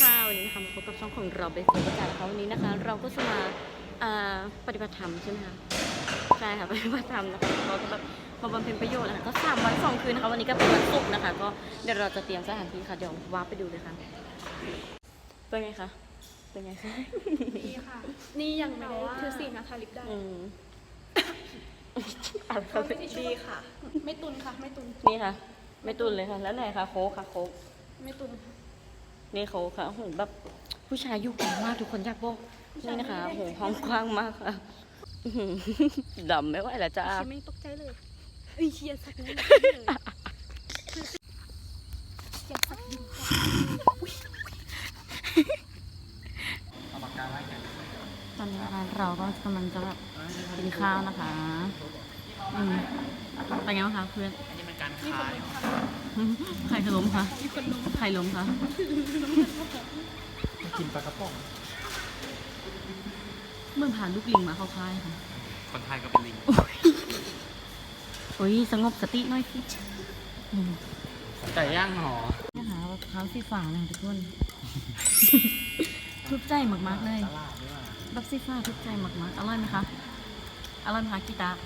ค่ะวันนี้นะคะมาพบกับช่องของเราเบสเฟิร์สกันนะคะวันนี้นะคะ เราก็จะมาอ่าปฏิบัติธรรมใช่ไหมคะใช่ค่ะปฏิบัติธรรมนะคะเราจะแบบมาบำเพ็ญประโยชน์นะคะก็สามวันสองคืนนะคะวันนี้ก็เป็นวันศุกร์นะคะ ก็เดี๋ยวเราจะเตรียมสถานที่ค่ะเดี๋ยวว้าร์ปไปดูเลยค่ะเป็นไงคะเป็นไงคะดีค่ะ นี่ยังไม่ได้คือสีนะทาลิปได้อืมอะไรคะดีค่ะ ไม่ตุนค่ะ ไม่ตุนนี่ค่ะ ไม่ตุนเลยค่ะ แล้วไหนคะโค้กค่ะโค้กไม่ตุนค่ะ นี่เขาค่ะโอ้โหแบบผู้ชายอยู่กลางมากทุกคนอยากบอกนี่นะคะโอ้โหห้องกว้างมากค่ะอื้อหือดำไม่ไหวแล้วจ้าชีไม่ตกใจเลยเอ้ยเชียร์สักนิดเลยเชียร์สักนิดตอนนี้นะคะเราก็กำลังจะแบบกินข้าวนะคะ อืมเป็นไงบ้างคะเพื่อนอันนี้มันการขาย ใครขล้มคะใครล้มคะกินปลากระป๋องเมื่อผ่านลูกลิงมาเข้าค่ายค่ะ คนไทยก็เป็นลิง โอ้ยสงบสติหน่อยสิอืมไก่ย่างหอนี่ค่ะเท้าสีฟ้าเลยทุกคนทุกใจมากๆเลยตลาดนี่ว่าบักซี่ฟ้าทุกใจมากๆ อร่อยไหมคะ อร่อยไหมคะกีตาร์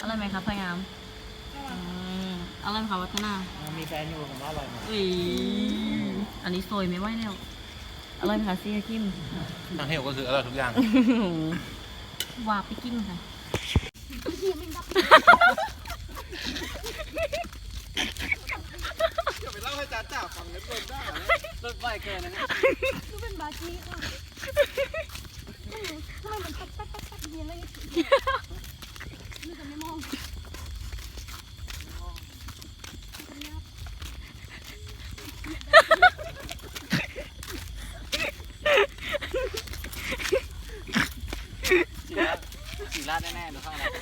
อร่อยไหมคะพยายามอืม อร่อยไหมคะวัฒนามีแฟนอยู่ผมว่าอร่อยมากอีอันนี้โซยไม่ไหวแล้วอร่อยไหมคะซีคิมทางเฮลก็คืออร่อยทุกอย่างวาบไปกินค่ะอย่าไปเล่าให้จ้าจ่าฟังนะเกินได้รถไฟเกินนะดูเป็นบาจีค่ะทำไมมันตัดตัดตัดตัดเย็นเลยนี่จะไม่มอง สีรา ดแน่ๆดูข้างหลัง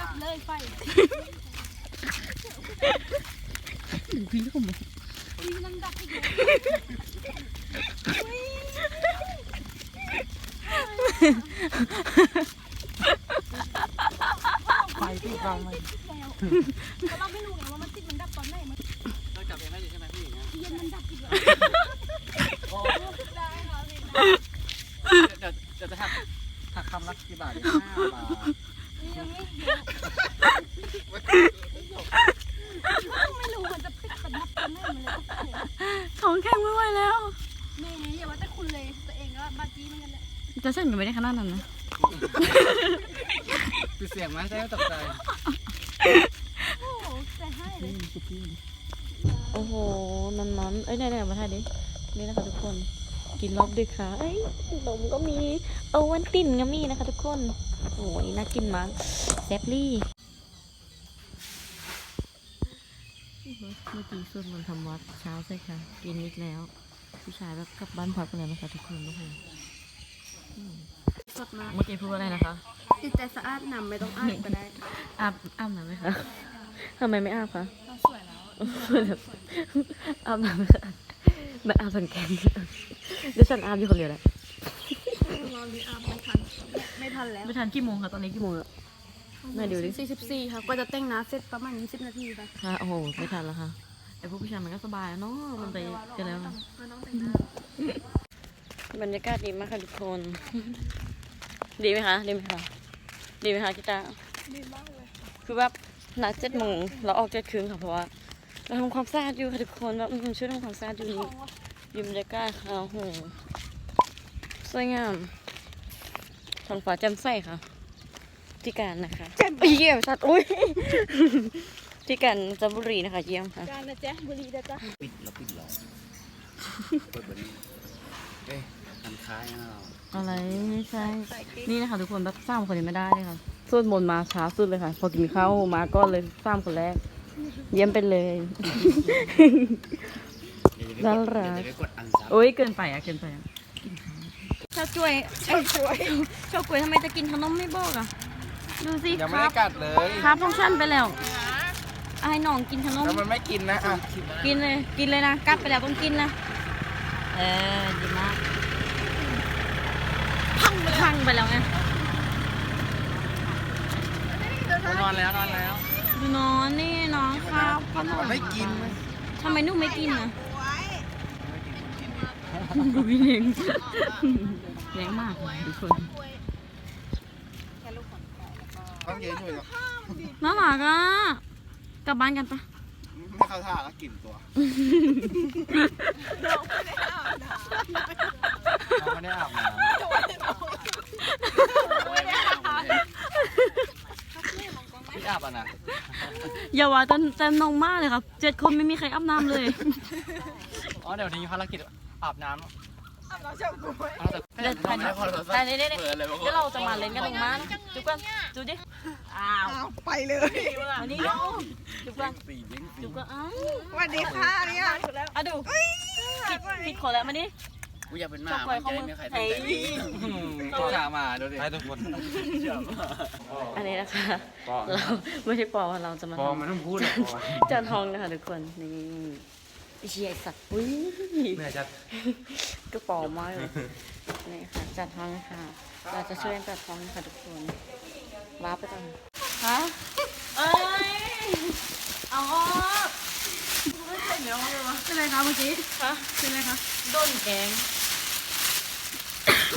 ดับเลยไฟพี่ผมนี่มันดับอีกแล้ว ไฟที่ฟังมัน แล้วแต่เราไม่รู้ไงว่ามันติดมันดับตอนไหนมัน เราจับเองได้อยู่ใช่ไหมพี่อย่างเงี้ย เย็นมันดับอีกแล้วได้ค่ะพี่ เดี๋ยวเดี๋ยวจะหักหักคำละกี่บาทห้าบาทยังไม่ไม่รู้มันจะปิดมันดับตอนไหนมันเลยท้องแข็งไม่ไหวแล้วเมย์อย่าว่าแต่คุณเลยตัวเองก็บาจีเหมือนกันแหละจะเส้นอยู่ไม่ได้ขนาดนั้นนะปิดเสียงไหมจะได้ตกใจโอ้โหแต่ให้เลยโอ้โหนอนนอนๆเอ้ยไหนๆมาถ่ายดินี่นะคะทุกคน กินรอบดึกค่ะเอ้ยนมก็มีโอวันตินก็มีนะคะ ทุกคน โอ้ยน่ากินมากแซ่บลี่เมื่อกี้สวดมนต์ทำวัดเช้าใช่ค่ะกินอีกแล้วผู้ชายแบบกลับบ้านพักไปแล้วนะคะทุกคนทุกคนอืมสดมากเมื่อกี้พูดว่าอะไรนะคะจิตใจสะอาดนำไม่ต้องอาบก็ได้อาบอาบน้ำไหมคะทำไมไม่อาบคะเราสวยแล้วอาบน้ำไหมคะไม่อาบสังแกนเดี๋ยวฉันอาบอยู่คนเดียวแหละรอรีอาบไม่ทัน ไม่ทันแล้วไม่ทันกี่โมงคะตอนนี้กี่โมงอะแม่ดูดิสี่สิบสี่ค่ะกว่าจะแต่งหน้าเสร็จประมาณยี่สิบนาทีค่ะค่ะโอ้โหไม่ทันแล้วค่ะไอ้พวกผู้ชายมันก็สบายแล้วเนาะมันไปกันแล้วมันต้องแต่งหน้าบรรยากาศดีมากค่ะทุกคน ดีไหมคะดีไหมคะดีไหมคะกีตาร์ดีมากเลยคือแบบนัดเจ็ดโมงเราออกเจ็ดครึ่งค่ะเพราะว่า เราทำความสะอาดอยู่ค่ะทุกคนแบบอืมช่วยทำความสะอาดอยู่นี่ยิมบรรยากาศค่ะโอ้โหสวยงามท้องฟ้าแจ่มใสค่ะที่การนะคะแจ่มเยี่ยมสัตว์อุ้ยที่การจันทบุรีนะคะ เยี่ยมค่ะการนะจ๊ะบุรีนะจ๊ะปิดแล้วปิดหรอเปิดแบบนี้เอ๊ะทำค้ายนะเราอะไรไม่ใช่ นี่นะคะทุกคนแบบสามคนนี้ไม่ได้เลยค่ะสวดมนต์มาช้าสุดเลยค่ะ พอกินข้าวมาก็เลยสามคนแรก เยี่ยมไปเลยน่ารักเดี๋ยวจะไปกดอันซับโอ้ยเกินไปอะเกินไปอะชาวช่วยชาวช่วยชาวกล้วยทำไมจะกินขนมไม่บอกอะ ดูสิยังคไม่รัได้บกัดเลยครับฟังก์ชันไปแล้วเอาให้น้องกินขนม แล้วมันไม่กินนะอะกินเลย กินเลยนะกัดไปแล้วต้องกินนะ เออ ดีมาก พังไปพังไปแล้วไงนอนแล้วนอนแล้ว ดูน้องนี่น้องครับขนมันมไม่กินทำไมหนูไม่กินอะกูพี่เลี้ยงเลี้ยงมากเลยทุกคนต้องเย็นอยู่เหรอน่ารักอะกลับบ้านกันปะไม่เข้าท่าแล้วกลิ่นตัวเราไม่ได้อาบน้ำ พี่อาบอะนะอย่าว่าแต่แต่น้องมากเลยครับเจ็ดคนไม่มีใครอาบน้ำเลย อ๋อเดี๋ยวนี้ภารกิจอาบน้ำอาบน้ำเช้ากูเดี๋ยวถ่ายถ่ายเดี๋ยวเดี๋ยวเดี๋ยวเราจะมาเล่นกันตรงนั้นจุ๊บกันจุ๊บดิอ้าวไปเลยอันนี้เนาะจุ๊บกันสี่ยิงสี่จุ๊บกันอ้าวสวัสดีค่ะเนี่ยอะดูผิดผิดคนแล้วมาดิ กูอยากเป็นหมาชอบปล่อยเขาใจมือไม่ใครตั้งใจเฮ้ยทุกชามาดูดิให้ทุกคนอันนี้นะคะ เราไม่ใช่ปอเราจะมาพอทำมันต้องพูดเลยพอจานทองนะคะทุกคนนี่ไอ้เชียไอ้สัตว์อุ้ยแม่จะกระป๋อมากเลยนี่ค่ะจัดทองค่ะ เราจะช่วยกันจัดทองค่ะทุกคนว้าร์ปไปก่อนฮะเอ้ยเอาออกไม่ใช่เนื้อเลยวะเป็นไรคะเมื่อกี้ฮะเป็นไรคะโดนแกง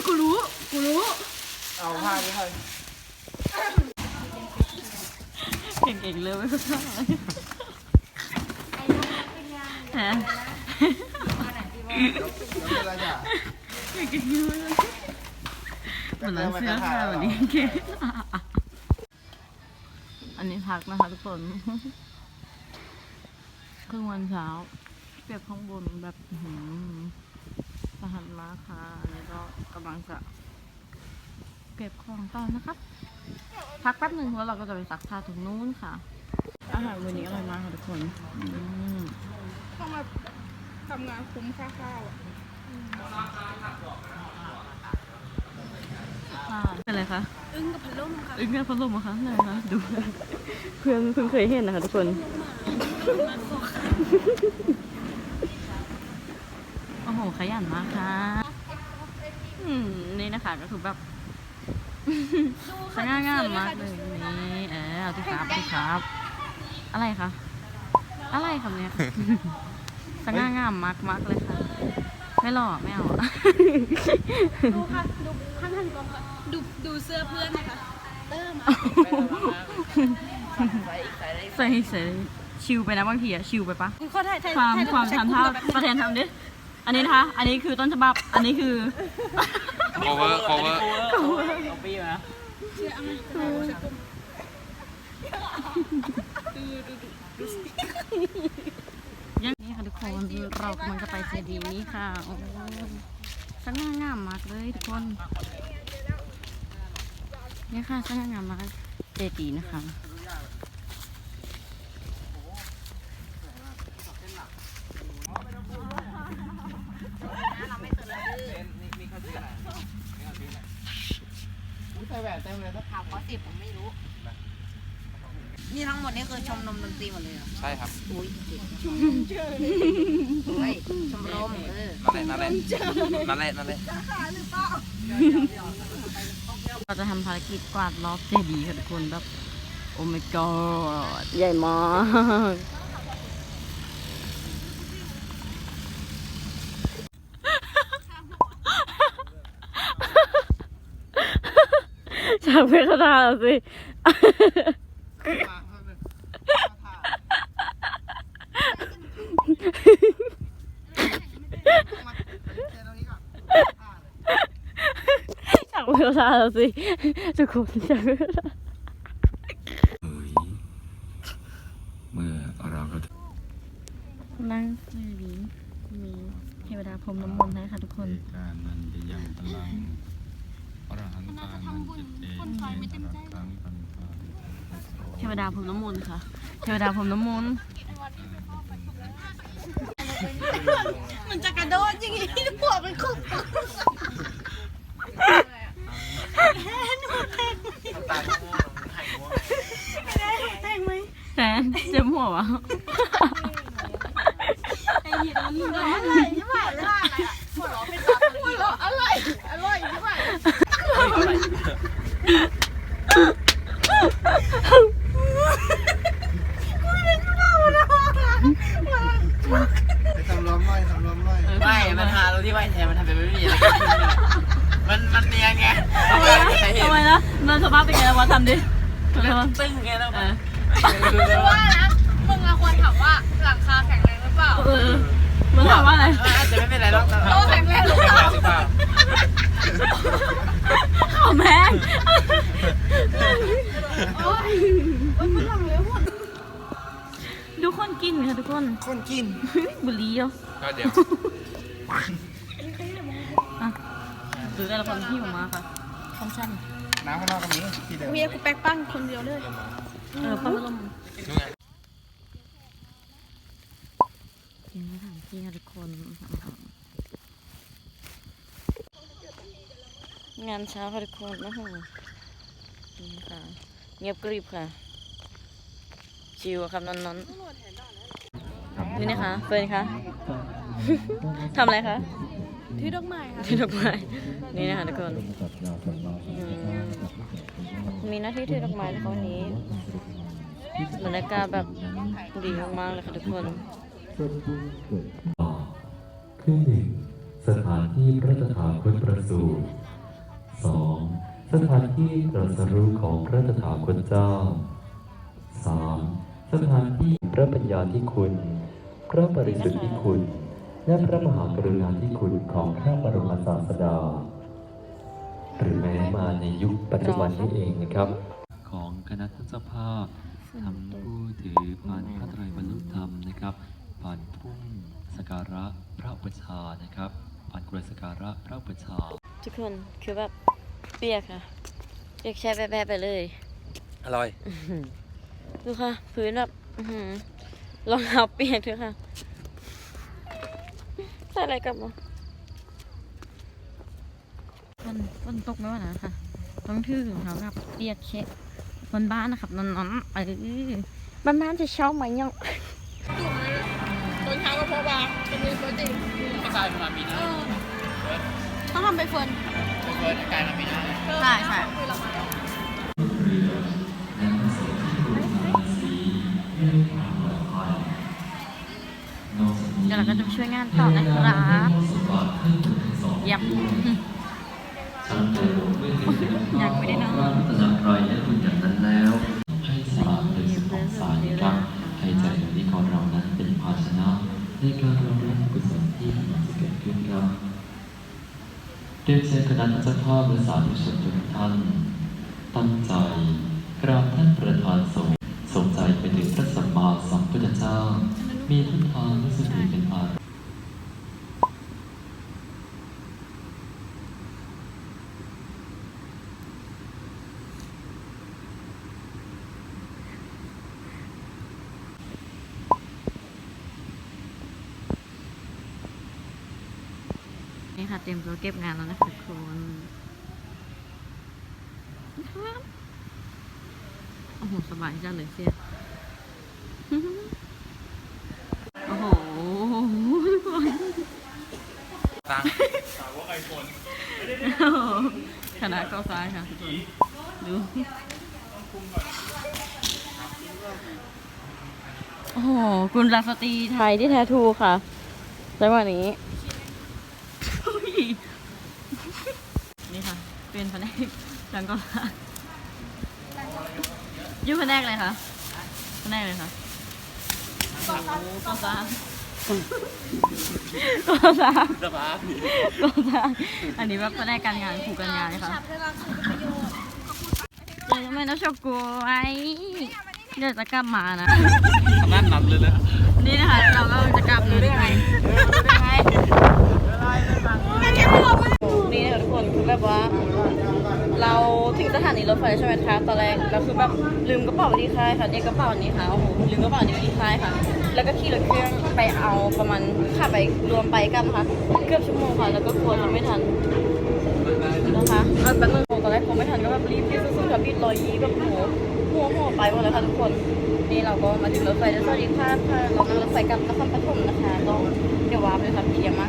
กูรู้ กูรู้ เอาผ้านี้ให้เก่งๆเลยไม่เข้าใจฮะแล้วอะไรเนี่ยเหมือนเสื้อผ้าวันนี้เก๋อันนี้พักนะคะทุกคนครึ่งวันเช้าเปรียบข้างบนแบบอื้อหือ สหันมาค่ะอันนี้ก็กำลังจะเก็บของต่อนะครับ พักแป๊บหนึ่งแล้วเราก็จะไปซักผ้าตรงนู้นค่ะ อาหารวันนี้อร่อยมากค่ะทุกคนอืมต้องมาทำงานคุ้มค่าข้าวอะค่ะเป็นอะไรคะ อึ้งกับพัดลมค่ะ อึ้งกับพัดลมเหรอคะไหนคะดู เพื่อนเพิ่งเคยเห็นนะคะทุกคนโอ้โหขยันมากค่ะอืมนี่นะคะก็คือแบบสง่างามมากเลยนี่เออเอาที่ครับที่ครับ อะไรคะอะไรครับเนี่ยสง่างามมากมากๆเลยค่ะ ไม่หล่อไม่เอาดูค่ะดูท่านท่านกองค่ะดูดูเสื้อเพื่อนนะคะเติมใส่ใส่ชิวไปนะบางทีอะชิวไปปะข้อไทยไทยความไทยความใช้ทันกเท่าลุ่มแบบประเทนทำดิ อันนี้นะคะ อันนี้คือต้นฉบับ อันนี้คือ cover cover เอาปีมายังนี่ค่ะทุกคนเรากำลังจะไปเจดีย์นี้ค่ะ โอ้ยสง่างามมากเลยทุกคน นี่ค่ะสง่างามมากเจดีย์นะคะ ใส่ แหวนเต็มเลยนะถามข้อสิบผมไม่รู้ นี่ทั้งหมดนี่คือชมรมดนตรีหมดเลยเหรอใช่ครับอุ้ยชมเฮ้ยชมรมเออนั่นแหละนั่นแหละนั่นแหละนั่นแหละเราจะทำภารกิจกวาดรอบเจดีย์ค่ะทุกคนแบบโอ้ my god ใหญ่มากฉากเพคาถาสิฉากเพคาถาสิทุกคนฉากเพคาถาเอ๋ยเมื่อเราก็นั่งเจดีย์มีเทวดาพรมน้ำมนต์ให้ค่ะทุกคน การนั้นจะยังพลังอร หันตานันจิตเองเมตรักขังพันธาเทวดาพรมน้ำมนต์ค่ะ เทวดาพรมน้ำมนต์มันจะกระโดดอย่างงี้หัวเป็นคุกแสนเจ็บหัววะอะไรยี่ห้ออะไรอะหัวเราะเป็นหัวเราะอะไรอร่อยยี่ห้อกูเป็นผู้เฒ่านะ ไปทำร้องไห้ทำ รวมเลย ไม่มันหาตรงที่ว่าแทนมันทำเป็นไม่มีอะไรมันมันเนียนไง ทำไมทำไมนะมันสภาพเป็นไงวะทำดิทำดิ ตึ้งไงแล้ว เออ คือ ว่านะมึงอะควรถามว่าหลังคาแข็งแรงหรือเปล่าเออมันถามว่าอะไร อาจจะไม่เป็นไรหรอกโตแข็งแรงหรือเปล่าหรือเปล่าข้าวแม่งโอ้ยโอ้ยมึงทำเลยหมดทุกคนกินค่ะทุกคน คนกินบุหรี่เหรอก็เดี๋ยวอะหรือแต่ละคนที่ออกมาค่ะฟังก์ชันน้ำข้างนอกก็มีที่เดิม เมียกูแป๊กปั้นคนเดียวเลย เออพัดลม กินสถานที่ค่ะทุกคน งานเช้าค่ะทุกคนนะฮะนี่ค่ะ เงียบกริบค่ะ ชิวอะครับนอนนอนๆนี่นะคะเฟิร์นคะทำอะไรคะที่ดอกไม้ค่ะที่ดอกไม้นี่นะคะทุกคนอืมมีหน้าที่ถือดอกไม้นะคะวันนี้ บรรยากาศแบบดีมากๆเลยค่ะทุกคนคือหนึ่งสถานที่พระตถาคตประสูติสองสถานที่ตรัสรู้ของพระตถาคตเจ้าสามสถานที่พระปัญญาที่คุณ พระบริสุทธิ์ที่คุณ และพระมหากรุณาธิคุณของพระบรมศาสดา หรือแม้มาในยุคปัจจุบันนี้เองนะครับ ของคณะเจ้าภาพ ทำผู้ถือพานพระไตรบรรลุธรรมนะครับพานพุ่มสกการะพระอุปชฌาย์นะครับพานกรวยสกการะพระอุปชฌาย์ทุกคนคือแบบเปียกค่ะเปียกแช่แป๊ะๆไปเลย อร่อยดูค่ะ พื้นแบบอื้อหือรองเท้าเปียกด้วยค่ะใส่อะไรกลับมาฝนฝนตกไม่ว่านะค่ะต้องถือรองเท้าแบบเปียกแฉะ บนบ้านนะครับนอนๆเออบ้านบ้านๆจะเช่าไหมยังตอนเช้าก็พอบาจะมีโปรตีนก็กลายเป็นมามีนะต้องทำไปเฟิร์นเกิดกลายมามีนะใช่ใช่คุยเรามาเดี๋ยวเราก็จะไปช่วยงานต่อนะครับเยับยังไม่ได้นอนตระรอย แล้วให้สละเป็นสุขของสารนะครับให้ใจดวงนี้ของเรานั้นเป็นภาชนะ ในการรองรับกุศลที่กำลังจะเกิดขึ้นครับเรียนเชิญคณะเจ้าภาพและสาธุชนทุกท่าน ตั้งใจกราบท่านประธานสงฆ์สนใจไปถึงพระสัมมาสัมพุทธเจ้า มีทุกทางและสติเป็นอาร นี่ค่ะเตรียมตัวเก็บงานแล้วนะคะทุกคนโอ้โหสบายจังเลยเสียโอ้โหทุกคนตังคณะก้าวซ้ายค่ะทุกคนดูโอ้โห คุณรักสตีไทยที่แท้ทูค่ะจังหวะนี้ นี่ค่ะ เป็นแผนกจังก็อยู่แผนกอะไรคะแผนกอะไรคะโอ้โหก็ซ่าก็ซ่าสบายก็ซ่าอันนี้แบบแผนกการงานครูการงานเลยค่ะเราจะไม่ต้องชอบกลัวไอ้เดี๋ยวจะกลับมานะนั่นนับเลยนะนี่นะคะ เราก็จะกลับเลยนี่นะคะทุกคนคือแบบว่า เราถึงสถานีรถ ไฟใช่ไหมคะตอนแรกเราคือแบบลืมกระเป๋าไว้ที่ค่ายค่ะเนี่กระเป๋านี้ค่ะโอ้โหลืมกระเป๋านี้ไว้ที่ค่ายค่ะ แล้วก็ขี่รถเครื่องไปเอาประมาณขับไปรวมไปกันนะคะเกือบชั่วโมงค่ะแล้วก็กลัวจะไม่ทันนะคะเออแป๊บนึงตอนแรกคงไม่ทันก็แบบรีบรีบสู้ๆค่ะบิดรอยยี่แบบโหหัวหัวไปหมดเลยค่ะทุกคนนี่เราก็มาถึงรถไฟแล้วสวัสดีค่ะค่ะเรานั่งรถไฟกลับนครปฐมนะคะก็เดี๋ยววาร์ปเลยค่ะเยี่ยมมาก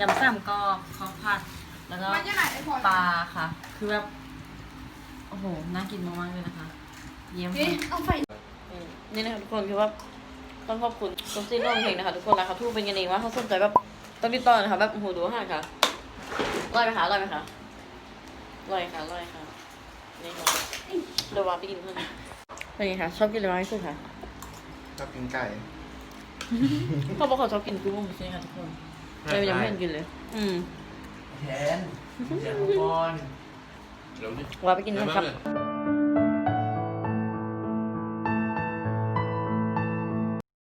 ยำแซ่บกรอบข้าวผัด แล้วก็มันจะไหนไอ้พอปลาค่ะ คือแบบ โอ้โห น่ากินมากๆเลยนะคะ เยี่ยมนี่มากเอาไฟอืมนี่นะคะทุกคนคือว่าต้องขอบคุณต้นซีนร่วมเพลงนะคะทุกคนราคาทูกเป็นกันเองว่าเขาสนใจแบบต้องติดต่อนะคะแบบโอ้โหดูค่ะค่ะอร่อยไหมคะอร่อยไหมคะอร่อยค่ะอร่อยค่ะนี่ค่ะเดี๋ยววางไปกินเพิ่มเป็นไงคะชอบกินอะไรมากที่สุดคะชอบกินไก่ เขาบอกเขาชอบกินกุ้งใช่ไหมคะทุกคน เรายังไม่เห็นกินเลย อืมแทนเดี๋ยวก่อน เดี๋ยวดิวางไปกินกันครับ เดี๋ยว